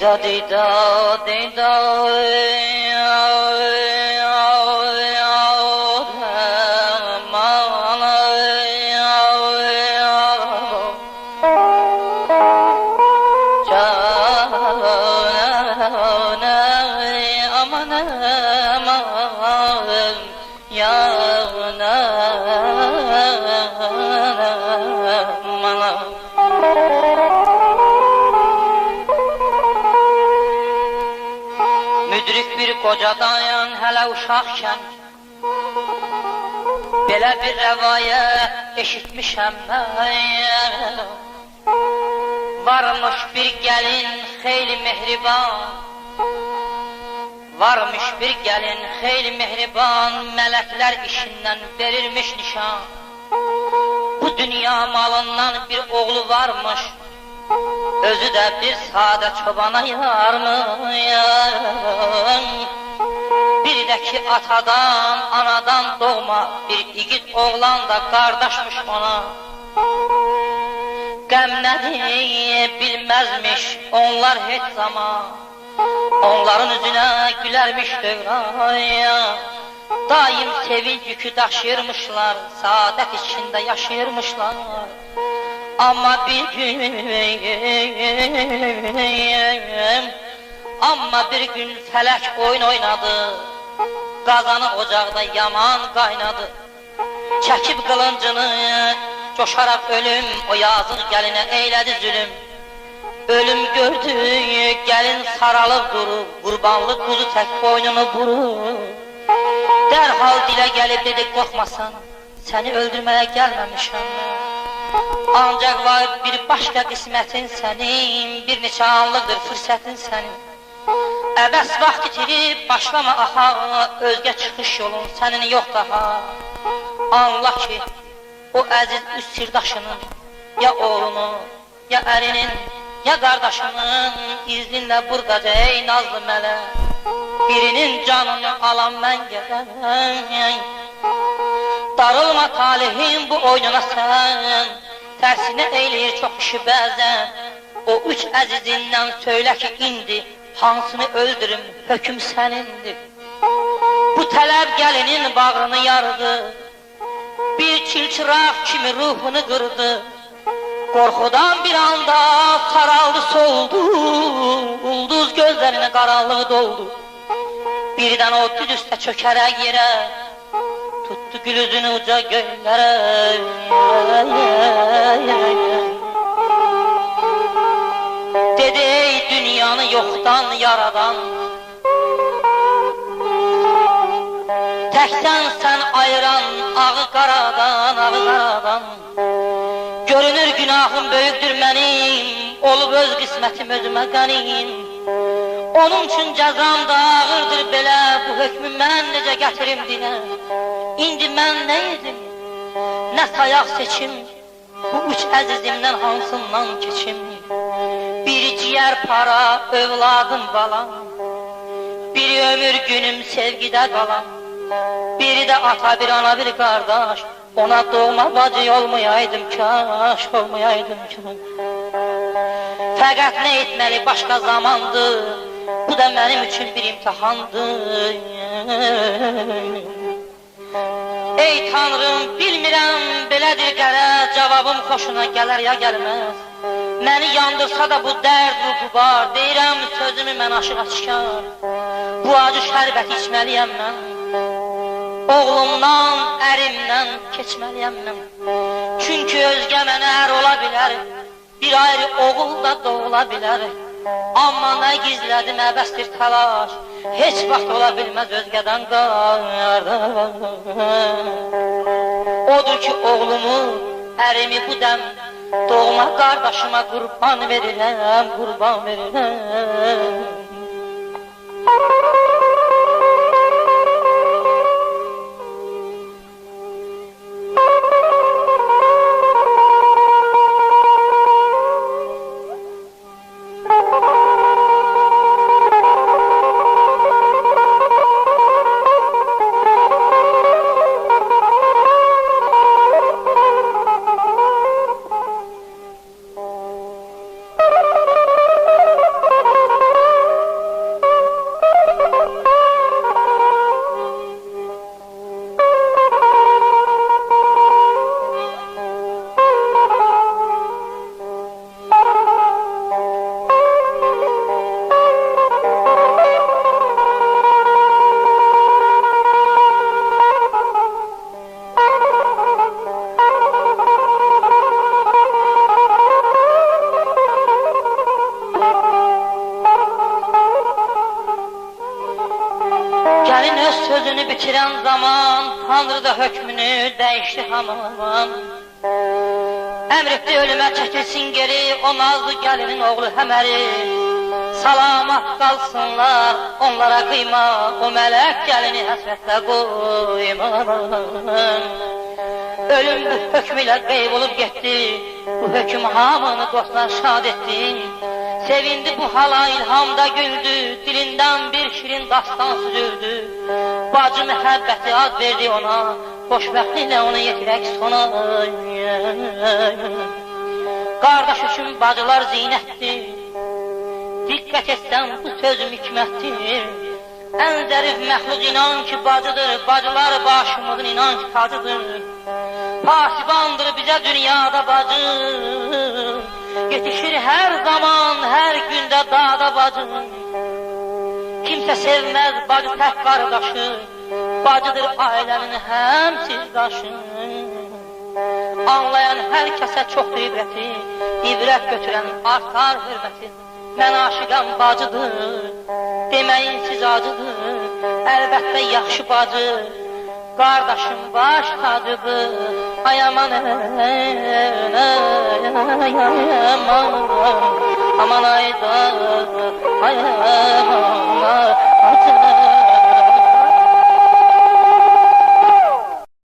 da dee da dee da Bir qocadan hələ uşaqkən Belə bir rəvayə eşitmişəm mən. Varmış bir gəlin xeyli mehriban Varmış bir gəlin xeyli mehriban Mələklər işindən verirmiş nişan. Bu dünya malından bir oğlu varmış Özü də bir sadə çobana yarmış Bir də ki atadan, anadan doğma Bir igid oğlan da qardaşmış ona. Qəm nədir bilməzmiş onlar heç zaman. Onların üzünə gülərmiş dövraya. Daim sevinç yükü daşıyırmışlar Saadət içində yaşayırmışlar Amma bir gün Amma bir gün fələk oyun oynadı. Qazanı ocaqda yaman qaynadı. Çəkib qılıncını Coşaraq ölüm o yazıq gəlinə eylədi zülüm. Ölüm gördü gəlin saralıb durub Qurbanlıq quzu tək boynunu vurub Dərhal dilə gəlib dedi qorxmasan Səni öldürməyə gəlməmişəm Ancaq var bir başqa qismətin sənin Bir neçə anlıqdır fürsətin sənin. Əbəs vaxt itirib başlama aha Özgə çıxış yolun sənin yox daha. Anla ki o əziz üz sirdaşının Ya oğlunu, ya ərinin, ya qardaşının İzninlə buradaca ey nazlı mələ Birinin canını alan mən gələn Darılma talihin bu oyununa sən Tərsinə eyləyir çox kişi bəzən. O üç əzizindən söylə ki indi Hansını öldürüm hökm sənindir. Bu tələb gəlinin bağrını yardı Bir çilçıraq kimi ruhunu qırdı. Qorxudan bir anda saraldı soldu. Ulduz gözlərinə qaranlığı doldu. Birdən o düz üstə çökərək yerə Tuttu gül üzünü uca göylərə Dedi ey dünyanı yoxdan yaradan. Təksən sən ayıran ağı qaradan, ağı qaradan. Görünür günahım böyükdür mənim Olub öz qismətim özümə qənim Onun üçün cəzam da ağırdır belə Bu hökmü mən necə gətirim dilə İndi mən nə edim? Nə sayaq seçim? Bu üç əzizimdən hansından keçim? Biri ciyər para, övladım balam Biri ömür günüm sevgidə qalan Biri də ata bir ana bir qardaş Ona doğma bacı olmayaydım kaş olmayaydım kaş Fəqət nə etməli başqa zamandır Bu da mənim üçün bir imtihandır Ey Tanrım bilmirəm belədir qərəz Cavabım xoşuna gələr ya gəlməz. Məni yandırsa da bu dərd bu qubar Deyirəm sözümü mən aşıq açkar Bu acı şərbət içməliyəm mən. Oğlumdan, ərimdən keçməliyəm mən. Çünki özgə mənə ər ola bilər Bir ayrı oğul da doğula bilər Amma nə gizlədim əbəsdir təlaş. Heç vaxt ola bilməz özgədən qardan Odur ki oğlumu, ərimi bu dəm. Doğma qardaşıma qurban verirəm, qurban verirəm Tanrı da hökmünü dəyişdi hamam. Əmr etdi ölümə çəkilsin geri o nazlı gəlinin oğlu Həməri. Salamat qalsınlar onlara qıyma o mələk gəlini həsrətlə qoyma. Ölüm bu hökm ilə qeyb olub getdi. Bu hökm hamını dostlar şad etdi. Sevindi bu hala ilhamda güldü. Dilindən bir şirin dastan süzüldü. Bacı məhəbbəti ad verdi ona. Xoşbəxtliklə onu yetirək sona. Qardaş üçün bacılar zinətdir. Diqqət etsən bu sözüm hikmətdir. Ən zərif məxluq inan ki bacıdır, bacılar başımızın inan ki tacıdır. Pasibandır bizə dünyada bacı, yetişir hər zaman, hər gündə dağda bacı. Kimsə sevməz bacı tək qardaşı, bacıdır ailənin həmsiz daşı. Anlayan hər kəsə çoxdur ibrəti, ibrət götürən artar hörməti. Mən aşiqəm bacıdır, deməyin siz acıdır, əlbəttə yaxşı bacı, qardaşım baş tacıdır. Ay aman, ay aman, aman ayda, ay aman, acı.